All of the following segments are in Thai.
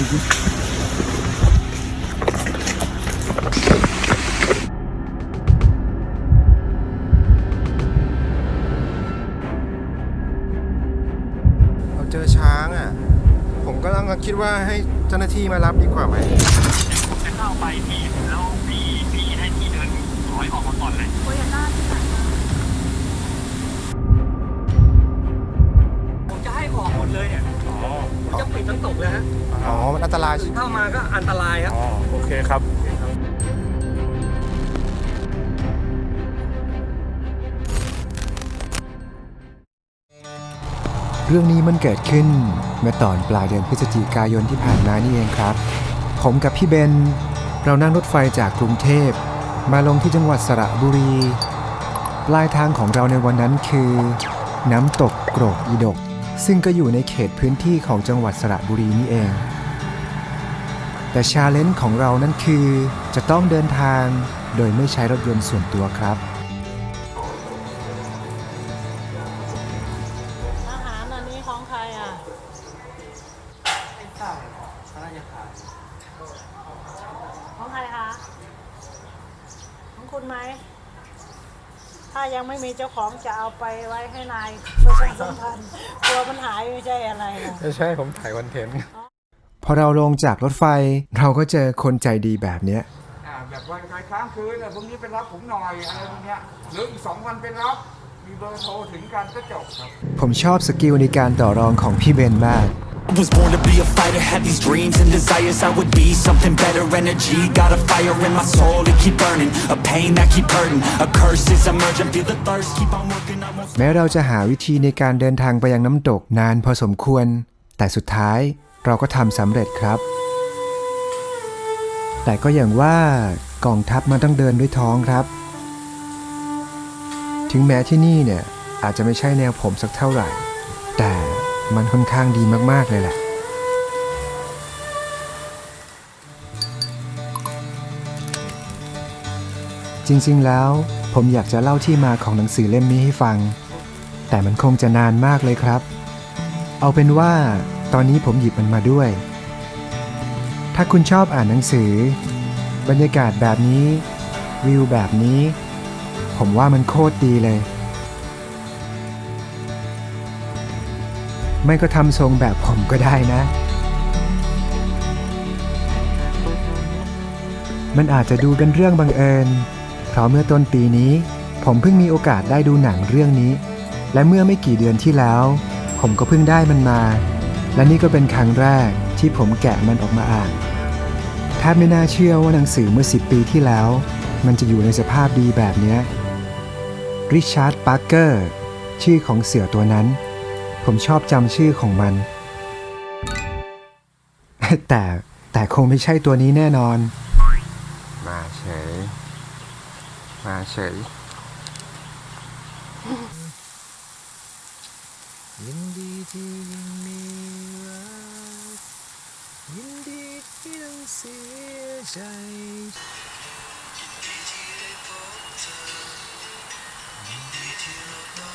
เราเจอช้างอะ ผมก็ลังคิดว่าให้เจ้าหน้าที่มารับดีกว่าไหม ผมจะเข้าไปพี่แล้วพี่พี่ให้พี่เดินถอยออกมาก่อนเลย โคโยต้าที่ไหนมาผมจะให้ออกหมดเลยเนี่ยผม จะปิดทั้งตกเลยฮะอ๋อ มันอันตรายใช่ไหมเข้ามาก็อันตรายครับ อ๋อ โอเคครับเรื่องนี้มันเกิดขึ้นเมื่อตอนปลายเดือนพฤศจิกายนที่ผ่านมานี่เองครับ ผมกับพี่เบน เรานั่งรถไฟจากกรุงเทพ มาลงที่จังหวัดสระบุรี ปลายทางของเราในวันนั้นคือ น้ำตกโกรกอีดก ซึ่งก็อยู่ในเขตพื้นที่ของจังหวัดสระบุรีนี่เอง แต่ชาเลนจ์ของเรานั่นคือ จะต้องเดินทางโดยไม่ใช้รถยนต์ส่วนตัวครับอาหารอันนี้ของใครอะไม่ทราบน่าจะขายของใครคะของคุณไหมถ้ายังไม่มีเจ้าของจะเอาไปไว้ให้นายประชาสัมพันธ์กลัวมันายไม่ใช่อะไรนะไม่ใช่ผมถ่ายคอนเทนต์พอเราลงจากรถไฟเราก็เจอคนใจดีแบบเนี้ยอ่าแบบวันใครค้างคืนเนี่ยพรุ่งนี้ไปรับผมหน่อยอะไรพวกเนี้ยหรืออีกสองวันไปรับมีเบอร์โทรถึงกันก็จบครับ ผมชอบสกิลในการต่อรองของพี่เบนมาก I was born to be a fighter, had these dreams and desires I would be something better, energy Got a fire in my soul it keep burning A pain that keep hurting, a curse is emerging Feel the thirst, keep on working, I won't แม้เราจะหาวิธีในการเดินทางไปยังน้ำตกนานพอสมควร แต่สุดท้ายเราก็ทำสำเร็จครับ แต่ก็อย่างว่ากองทัพมันต้องเดินด้วยท้องครับ ถึงแม้ที่นี่เนี่ยอาจจะไม่ใช่แนวผมสักเท่าไหร่ แต่ มันค่อนข้างดีมาก ๆ เลยแหละ จริง ๆ แล้วผมอยากจะเล่าที่มาของหนังสือเล่มนี้ให้ฟัง แต่มันคงจะนานมากเลยครับ เอาเป็นว่าตอนนี้ผมหยิบมันมาด้วย ถ้าคุณชอบอ่านหนังสือ บรรยากาศแบบนี้ วิวแบบนี้ ผมว่ามันโคตรดีเลย ไม่ก็ทำทรงแบบผมก็ได้นะ มันอาจจะดูเป็นเรื่องบังเอิญ เพราะเมื่อต้นปีนี้ ผมเพิ่งมีโอกาสได้ดูหนังเรื่องนี้ และเมื่อไม่กี่เดือนที่แล้ว ผมก็เพิ่งได้มันมา และนี่ก็เป็นครั้งแรกที่ผมแกะมันออกมาอ่านแทบไม่น่าเชื่อว่าหนังสือเมื่อ10ปีที่แล้ว มันจะอยู่ในสภาพดีแบบนี้ริชาร์ดปาร์เกอร์ชื่อของเสือตัวนั้น ผมชอบจำชื่อของมัน แต่แต่คงไม่ใช่ตัวนี้แน่นอน มาเฉย มาเฉย ยินดีที่ยัง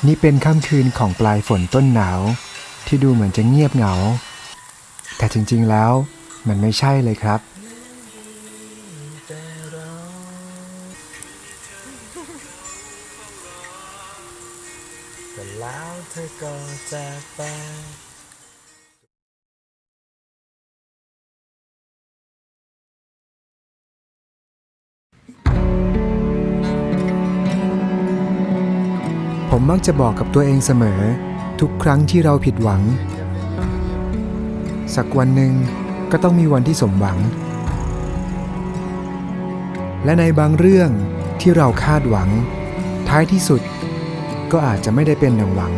นี่เป็นค่ำคืนของปลายฝนต้นหนาว ที่ดูเหมือนจะเงียบเหงา แต่จริงๆแล้วมันไม่ใช่เลยครับ มักจะบอกกับตัวเองเสมอ ทุกครั้งที่เราผิดหวัง สักวันหนึ่งก็ต้องมีวันที่สมหวัง และในบางเรื่องที่เราคาดหวัง ท้ายที่สุดก็อาจจะไม่ได้เป็นดังหวัง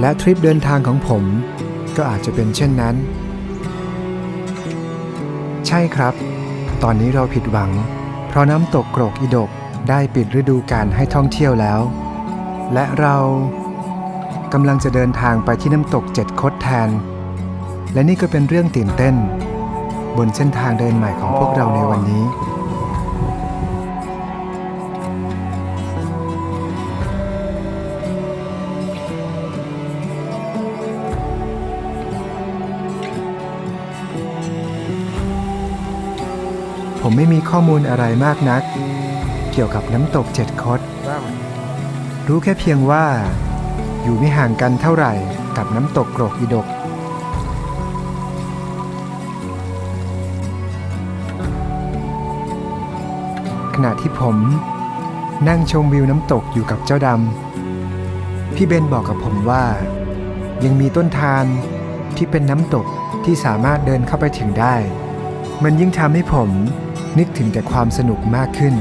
และทริปเดินทางของผมก็อาจจะเป็นเช่นนั้น ใช่ครับ ตอนนี้เราผิดหวัง เพราะน้ำตกโกรกอีดกได้ปิดฤดูการให้ท่องเที่ยวแล้ว และเรากำลังจะเดินทางไปที่น้ำตกเจ็ดคดแทน และนี่ก็เป็นเรื่องตื่นเต้น บนเส้นทางเดินใหม่ของพวกเราในวันนี้ ผมไม่มีข้อมูลอะไรมากนัก เกี่ยวกับน้ำตกเจ็ดคด รู้แค่เพียงว่า อยู่ไม่ห่างกันเท่าไหร่กับน้ำตกโกรกอีดก ขณะที่ผม นั่งชมวิวน้ำตกอยู่กับเจ้าดำพี่เบนบอกกับผมว่า ยังมีต้นทานที่เป็นน้ำตกที่สามารถเดินเข้าไปถึงได้ มันยิ่งทำให้ผมนึกถึงแต่ความสนุกมากขึ้น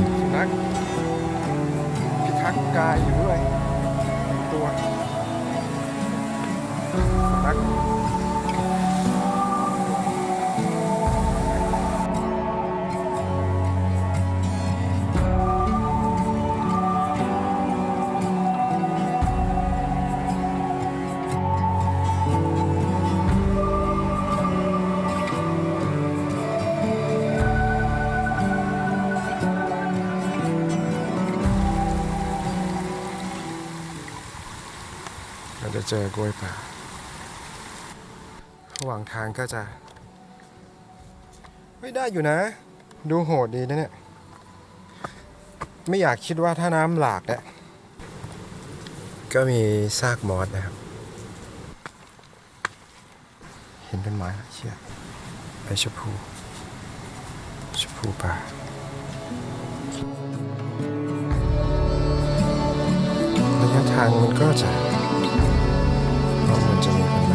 เจอกล้วยป่าระหว่างทางก็จะไม่ได้อยู่นะ ดูโหดดีนะเนี่ย ไม่อยากคิดว่าถ้าน้ำหลากเนี่ยก็มีซากมอสนะครับ เห็นต้นไม้เชี่ยใบชพูชพูป่าระยะทางมันก็จะ เ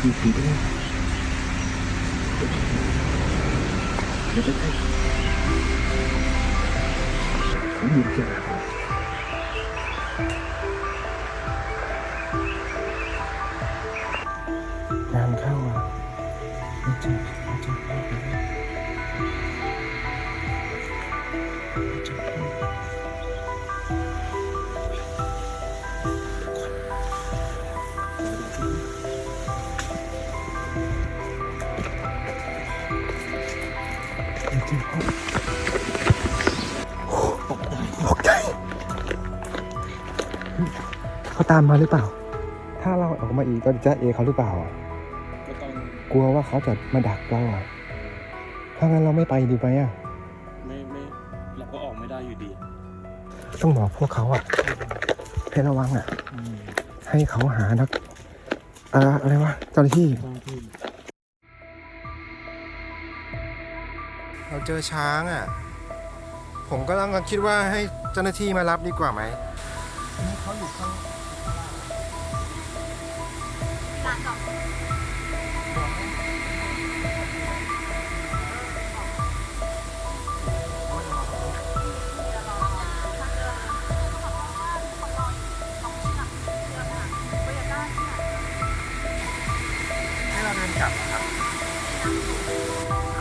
ง ตามมาหรือเปล่า ถ้าเราออกมาอีกก็จะเอเขาหรือเปล่าอะก็ต้องกลัวว่าเขาจะมาดักเราอะถ้างั้นเราไม่ไปดีไหมอะไม่ไม่เราก็ออกไม่ได้อยู่ดีต้องบอกพวกเขาอะให้ระวังอะ ให้เขาหานักอ่าอะไรวะเจ้าหน้าที่ เราเจอช้างอะ ผมก็ต้องคิดว่าให้เจ้าหน้าที่มารับดีกว่าไหม เขาอยู่ข้าง เราเดินกลับครับ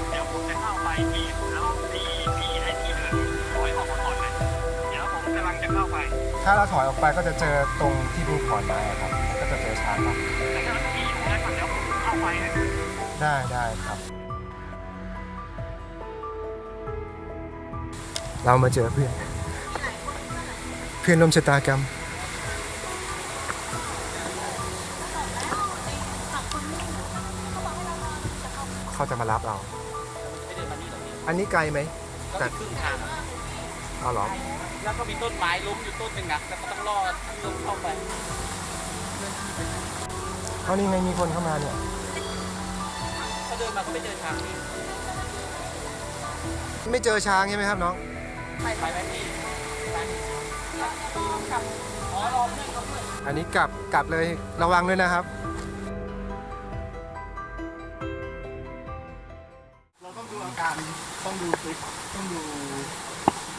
เดี๋ยวผมจะเข้าไปพี่แล้วพี่พี่ให้ที่เดินถอยออกมาก่อนเลยเดี๋ยวผมกำลังจะเข้าไปถ้าเราถอยออกไปก็จะเจอตรงที่เพิ่งถอนมาอะครับ ก็จะเจอช้างครับแต่ถ้าพี่อยู่ได้ก่อนเดี๋ยวผมเข้าไปนะได้ได้ครับ เรามาเจอเพื่อน เพื่อนร่วมชะตากรรม เขาจะมารับเราไม่ได้มานี่ตรงนี้อันนี้ไกลไหม ก็แต่มีครึ่งทางอะเอาเหรอ แล้วก็มีต้นไม้ล้มอยู่ต้นหนึ่งนะแล้วก็ต้องรอดลงเข้าไป เอานี่ไงมีคนเข้ามาเนี่ย ถ้าเดินมาก็ไม่เจอช้างพี่ไม่เจอช้างใช่ไหมครับน้อง ไปไปไหมพี่ไปกลับอ๋อรอเพื่อนเขาเพื่อนอันนี้กลับกลับเลยระวังด้วยนะครับ ต้องดูอาการต้องดูคลิปต้องดู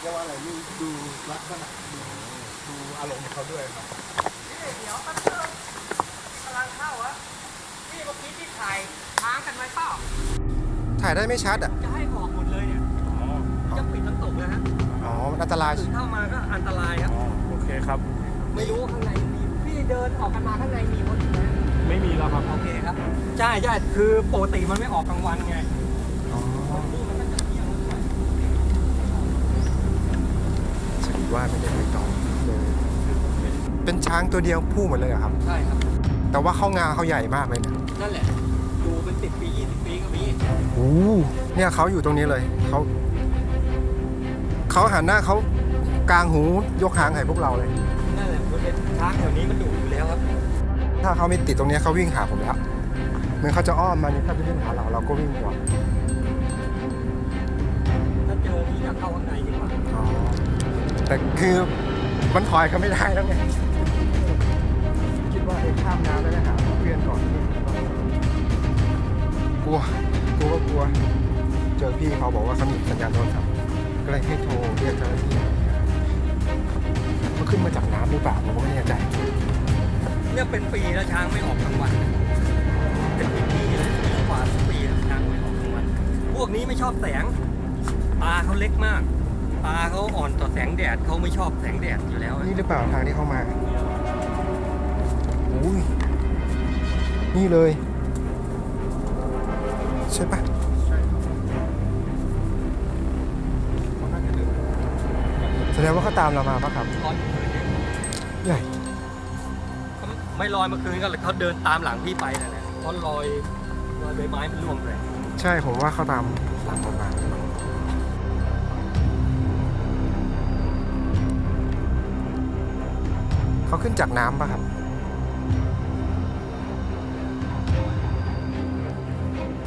เรียกว่าอะไรดูดูลักษณะดูอารมณ์เขาด้วยครับนี่เดี๋ยวแป๊บนึงกำลังเข้าอะนี่เมื่อกี้ที่ถ่ายค้างกันไว้เปล่าถ่ายได้ไม่ชัดอะ จะให้ออกหมดเลยเนี่ยจะปิดทั้งตกเลยฮะอ๋อมันอันตรายถึงเข้ามาก็อันตรายครับ โอเคครับ ไม่รู้ว่าข้างในมีพี่เดินออกกันมาข้างในมีคนอยู่ไหมไม่มีแล้วครับ โอเคครับ ใช่ใช่คือปกติมันไม่ออกกลางวันไง ช้างตัวเดียวพูดหมดเลยเหรอครับ ใช่ครับ แต่ว่าเข้างาเขาใหญ่มากเลยนะนั่นแหละอยู่เป็นสิบปียี่สิบปีก็มีโอ้เนี่ยเขาอยู่ตรงนี้เลยเขาเขาหันหน้าเขากลางหูยกหางให้พวกเราเลย นั่นแหละมันเป็นช้างแถวนี้มันดุอยู่แล้วครับ ถ้าเขาไม่ติดตรงเนี้ยเขาวิ่งหาผมแล้วเหมือนเขาจะอ้อมมานี่เขาจะวิ่งหาเราเราก็วิ่งก่อนถ้าเจอนี่อยากเข้าข้างในดีกว่าอ๋อแต่คือมันถอยเขาไม่ได้แล้วไงคิดว่าเอ้ ข้ามน้ำแล้วนะหาเพื่อนก่อนกลัวกลัวก็กลัว เจอพี่เขาบอกว่าเขามีสัญญาณโทรศัพท์ก็เลยให้โทรเรียกเจ้าหน้าที่เขาขึ้นมาจากน้ำหรือเปล่าผมก็ไม่แน่ใจเนี่ยเป็นปีแล้วช้างไม่ออกกลางวันเป็นปีๆเลยปีกว่าสิบปีแล้วช้างไม่ออกกลางวัน พวกนี้ไม่ชอบแสง ตาเขาเล็กมาก ตาเขาอ่อนต่อแสงแดดเขาไม่ชอบแสงแดดอยู่แล้ว นี่หรือเปล่าทางที่เข้ามา อุ้ยนี่เลย ใช่ปะแสดงว่าเขาตามเรามาปะครับตอนคืนเนี่ยใหญ่ไม่ลอยเมื่อคืนก็เลยเขาเดินตามหลังพี่ไปนั่นแหละเพราะลอยลอยใบไม้มันร่วงเลยใช่ผมว่าเขาตามหลังเรามาเขาขึ้นจากน้ำปะครับ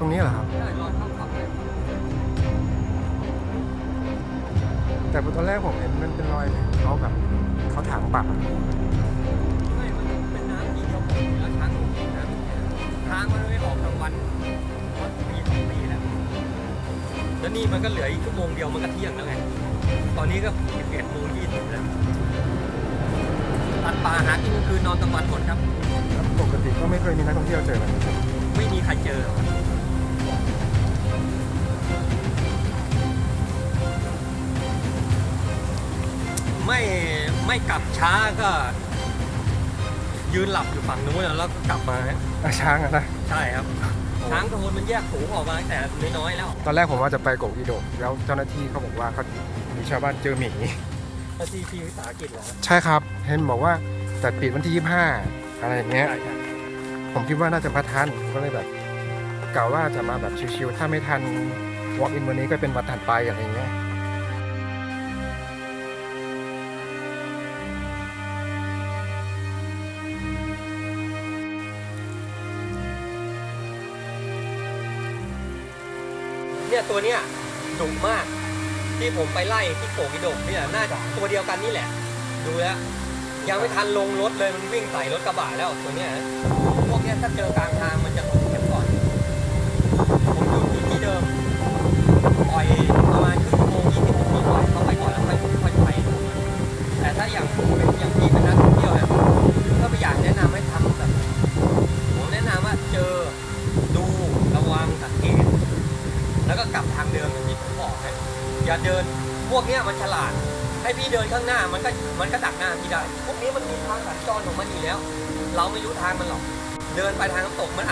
ตรงนี้เหรอครับใช่ลอยเข้าขับเลยแต่ตอนแรกผมเห็นมันเป็นรอยเขาแบบเขาถางป่าไม่มันเป็นน้ำที่เขาบอกอยู่แล้วช้างถูกกินน้ำเนี่ยช้างมันไม่ออกกลางวันวันปีสองปีแล้ว แล้วนี่มันก็เหลืออีกชั่วโมงเดียวมันก็เที่ยงแล้วไง ตอนนี้ก็11โมง20แล้วตัดป่าหากินกลางคืนนอนกลางวันหมดครับ ปกติก็ไม่เคยมีนักท่องเที่ยวเจอแบบนี้ ไม่มีใครเจอ ไม่ไม่กลับช้าก็ ยืนหลับอยู่ฝั่งนู้นแล้วก็กลับมาฮะอะช้างอะนะ ใช่ครับช้างโทนมันแยกฝูงออกมาตั้งแต่น้อยๆแล้วตอนแรกผมว่าจะไปโกกอีโดกแล้วเจ้าหน้าที่เขาบอกว่าเขามีชาวบ้านเจอหมีหน้าที่พี่วิสาหกิจเหรอใช่ครับ เห็นบอกว่าแต่ปิดวันที่ 25 อะไรอย่างเงี้ย ใช่ใช่ผมคิดว่าน่าจะมาทันผมก็เลยแบบกล่าวว่าจะมาแบบชิวๆถ้าไม่ทัน walk in วันนี้ก็เป็นวันถัดไปอะไรอย่างเงี้ย ตัวเนี้ยดุมาก ที่ผมไปไล่ที่โขกิดกเนี่ยน่าจะตัวเดียวกันนี่แหละ ดูแล้วยังไม่ทันลงรถเลยมันวิ่งใส่รถกระบะแล้วตัวเนี้ยพวกเนี้ยถ้าเจอกลาง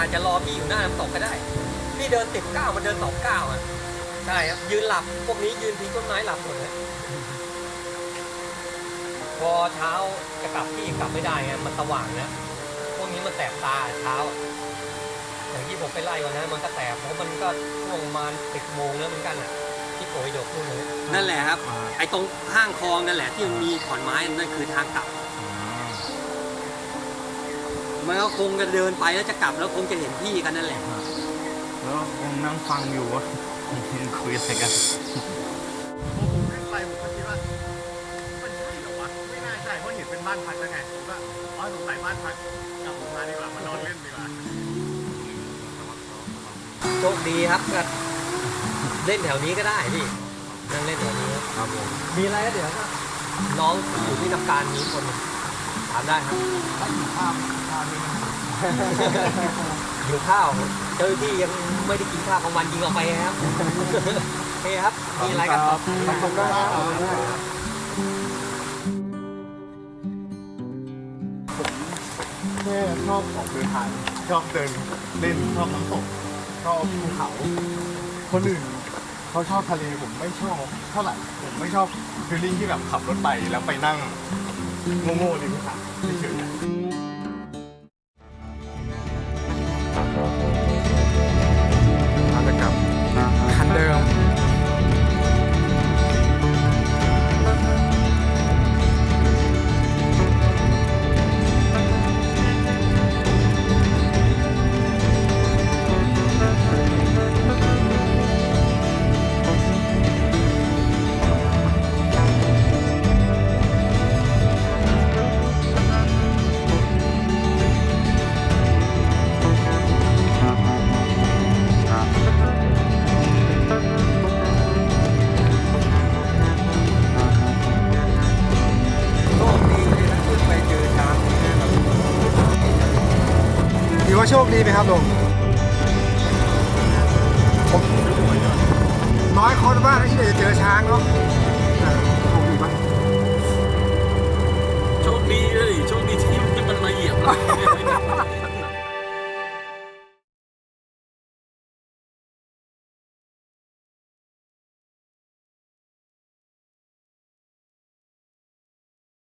จจะรอพี่อยู่หน้าน้ำตกก็ได้ พี่เดินติดก้าวมันเดินสองก้าวอะใช่ครับยืนหลับพวกนี้ยืนพิงต้นไม้หลับหมดเลยพอเช้าจะกลับที่กลับไม่ได้ไงมันสว่างนะพวกนี้มันแสบตาเช้าอย่างที่ผมไปไล่วันนั้นมันก็แสบเพราะมันก็ช่วงประมาณสิบโมงแล้วเหมือนกันอะที่โกยดกนู่นเลยนั่นแหละครับ ไอ้ตรงข้างคลองนั่นแหละที่มันมีขอนไม้นั่นคือทางกลับ มันก็คงจะเดินไปแล้วจะกลับแล้วคงจะเห็นพี่กันนั่นแหละแล้วคงนั่งฟังอยู่ว่าคุยอะไรกันผมขึ้นไปผมก็คิดว่ามันใช่เหรอวะไม่น่าใช่เพราะเห็นเป็นบ้านพักแล้วไงผมก็อ๋อสงสัยบ้านพักกลับมาดีกว่ามานอนเล่นดีกว่าโชคดีครับก็เล่นแถวนี้ก็ได้พี่นั่งเล่นแถวนี้ครับครับผมมีอะไรก็เดี๋ยวก็น้องอยู่ที่ทำการนี้คนหนึ่งถามได้ครับถ้าอยู่ข้ามข้ามนี่มัน หิวข้าวเจ้าหน้าที่ยังไม่ได้กินข้าวกลางวันยิงออกไปครับโอเคครับ มีอะไรกันต่อขอบคุณมากครับแค่ชอบของเดินทางชอบเดินเล่นชอบน้ำตกชอบภูเขา คนอื่นเขาชอบทะเลผมไม่ชอบเท่าไหร่ผมไม่ชอบฟีลลิ่งที่แบบขับรถไปแล้วไปนั่งโง่ๆริมหาดเฉ โชคดีไหมครับลุงน้อยคนมากที่จะเจอช้างเนาะโชคดีะโชคดีเลยโชคดีที่มันมาเหยียบเรา